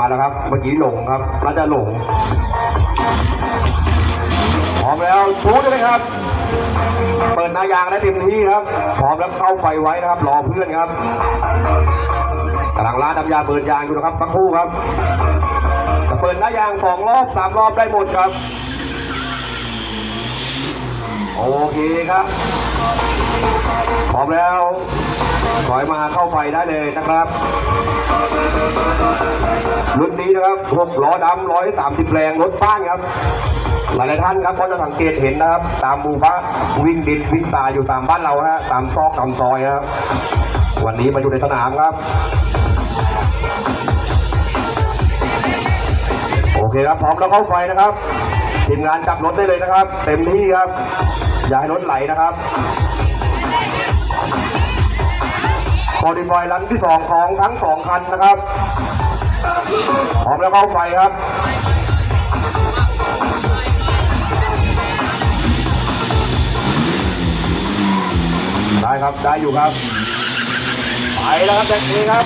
มาแล้วครับ เมื่อกี้หลงครับน่าจะหลงพร้อมแล้วชูได้เลยครับ เปิดหน้ายางได้เต็มที่ครับพร้อมแล้วเข้าไฟไว้นะครับ รอเพื่อนครับกำลังลาดน้ำยาเปิดยางอยู่นะครับสักคู่ครับจะเปิดหน้ายางสองรอบสามรอบได้หมดครับโอเคครับ พร้อมแล้วถอยมาเข้าไฟได้เลยนะครับ รุ่นนี้นะครับหกล้อดำร้อยสามสิบแรงรถบ้านครับหลายท่านครับก็จะสังเกตเห็นนะครับ ตามหมู่บ้าวิ่งดินวิ่งตาอยู่ตามบ้านเราฮะตามซอกตามซอยครับวันนี้มาอยู่ในสนามครับ โอเคครับพร้อมแล้วเข้าไฟนะครับทีมงานจับรถได้เลยนะครับ เต็มที่ครับ อย่าให้รถไหลนะครับคอดีบอยรันที่สองของทั้งสองคันนะครับ อมแล้วเข้าไฟครับได้ครับได้อยู่ครับไปแล้วครับแจ็คนี้ครับ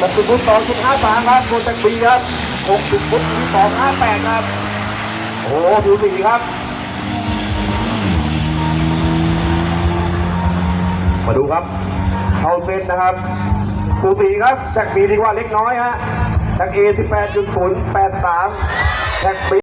หกสิบฟุตสองจุดห้าสามครับโกแจ็คบีครับหกสิบฟุตสองห้าแปดครับโอ้ดูสีครับ มาดูครับเข้าเส้นนะครับ สูสีครับแจ็คบีดีกว่าเล็กน้อยฮะ แจ็คเอสิบแปดจุดศูนย์แปดสามแจ็กปี